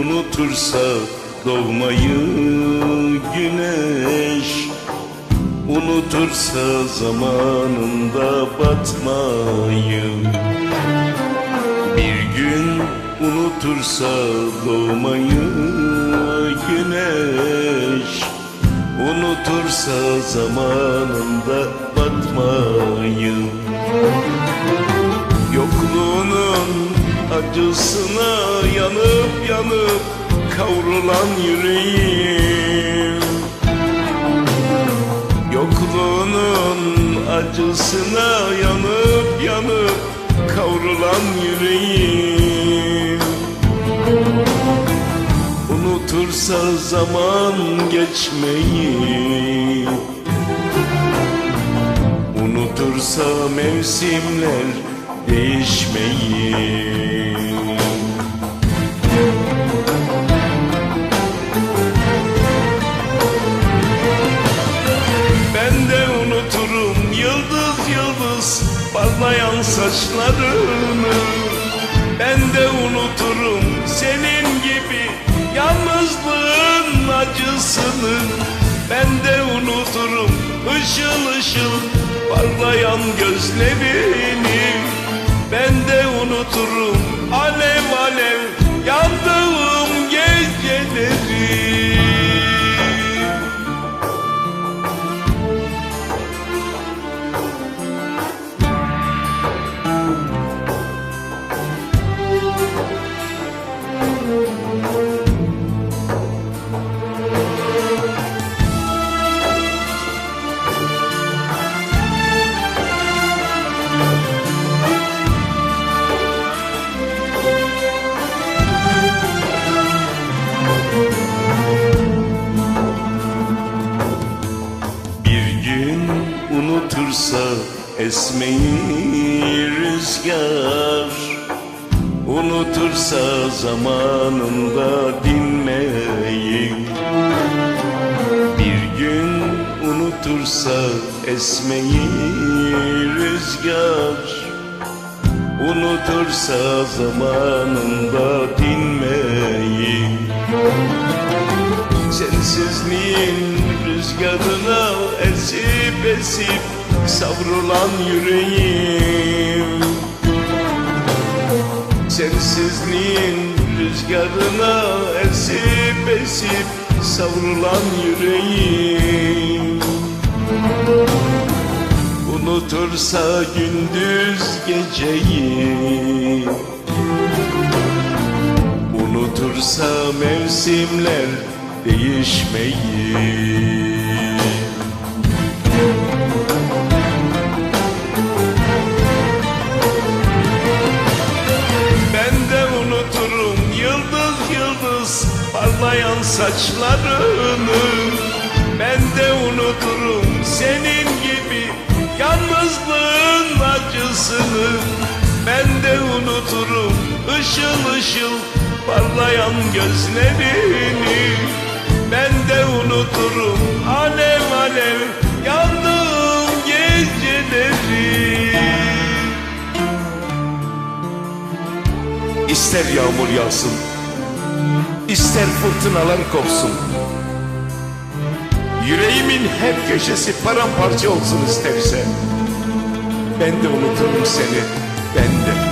unutursa doğmayı güneş. Unutursa zamanında batmayı. Bir gün unutursa doğmayı güneş. Unutursa zamanında batmayı acısına yanıp yanıp kavrulan yüreğim. Yokluğunun acısına yanıp yanıp kavrulan yüreğim. Unutursa zaman geçmeyi Unutursa mevsimler değişmeyi saçlarını Ben de unuturum. Senin gibi yalnızlığın acısını Ben de unuturum. Işıl ışıl parlayan gözlerini Ben de unuturum. Alev alev yandığım unutursa esmeyi rüzgar. Unutursa zamanında dinmeyi. Bir gün unutursa esmeyi rüzgar. Unutursa zamanında dinmeyi. Sensizliğin rüzgarına esip esip savrulan yüreğim. Sensizliğin rüzgarına esip esip savrulan yüreğim. Unutursa gündüz geceyi Unutursa mevsimler değişmeyi saçlarını Ben de unuturum senin gibi yalnızlığın acısını. Ben de unuturum ışıl ışıl parlayan gözlerini. Ben de unuturum alev alev yandığım geceleri. İster yağmur yağsın, ister fırtınalar kopsun. Yüreğimin her köşesi paramparça olsun isterse. Ben de unuturum seni, ben de.